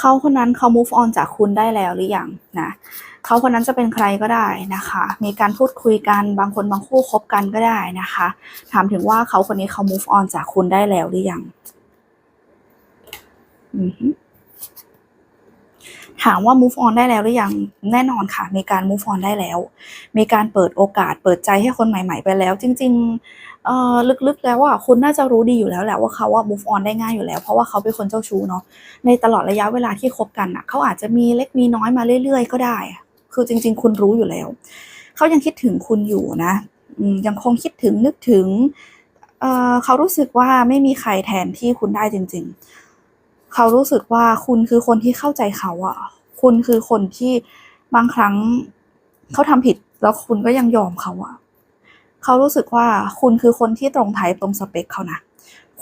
เขาคนนั้นเขา move on จากคุณได้แล้วหรือยังนะเขาคนนั้นจะเป็นใครก็ได้นะคะ มีการพูดคุยกันบางคนบางคู่คบกันก็ได้นะคะ ถามถึงว่าเขาคนนี้เขา move on จากคุณได้แล้วหรือยัง อือ ถามว่า move on ได้แล้วหรือยังแน่นอนค่ะ มีการ move on ได้แล้ว มีการเปิดโอกาสเปิดใจให้คนใหม่ ๆ ไปแล้ว จริงๆเอ่อลึกๆแล้วอะคุณน่าจะรู้ดีอยู่แล้วแหละว่าเขาอะ move on ได้ง่ายอยู่แล้ว เพราะว่าเขาเป็นคนเจ้าชู้เนาะในตลอดระยะเวลาที่คบกันน่ะเขาอาจจะมีเล็กมีน้อยมาเรื่อย ๆ ก็ได้ คือจริง ๆ คุณรู้อยู่แล้วเขายังคิดถึงคุณอยู่นะยังคงคิดถึงนึกถึงเออเขารู้สึกว่าไม่มีใครแทนที่คุณได้จริง ๆ เขารู้สึกว่าคุณคือคนที่เข้าใจเขาอะคุณคือคนที่บางครั้งเขาทำผิดแล้วคุณก็ยังยอมเขาอะเขารู้สึกว่าคุณคือคนที่ตรงไทป์ตรงสเปคเขานะ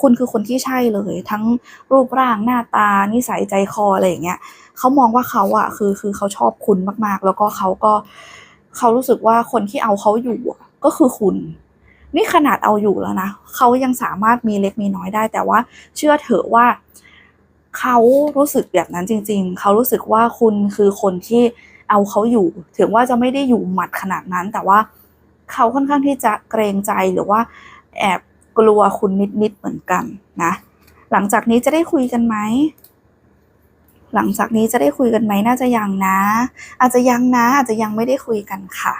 คุณคือคนที่ใช่เลย ทั้งรูปร่างหน้าตานิสัยใจคออะไรอย่างเงี้ยเขามองว่าเขาอะคือคือเขาชอบคุณมากๆ แล้วก็เขาก็เขารู้สึกว่าคนที่เอาเขาอยู่ก็คือคุณ นี่ขนาดเอาอยู่แล้วนะเขายังสามารถมีเล็กมีน้อยได้ แต่ว่าเชื่อเถอะว่า เขารู้สึกแบบนั้นจริง ๆ เขารู้สึกว่าคุณคือคนที่เอาเขาอยู่ ถึงว่าจะไม่ได้อยู่หมัดขนาดนั้น แต่ว่าเขาค่อนข้างที่จะเกรงใจหรือว่าแอบกลัวคุณนิดๆเหมือนกันนะ หลังจากนี้จะได้คุยกันไหม หลังจากนี้จะได้คุยกันไหมน่าจะยังนะ อาจจะยังนะ อาจจะยังไม่ได้คุยกันค่ะ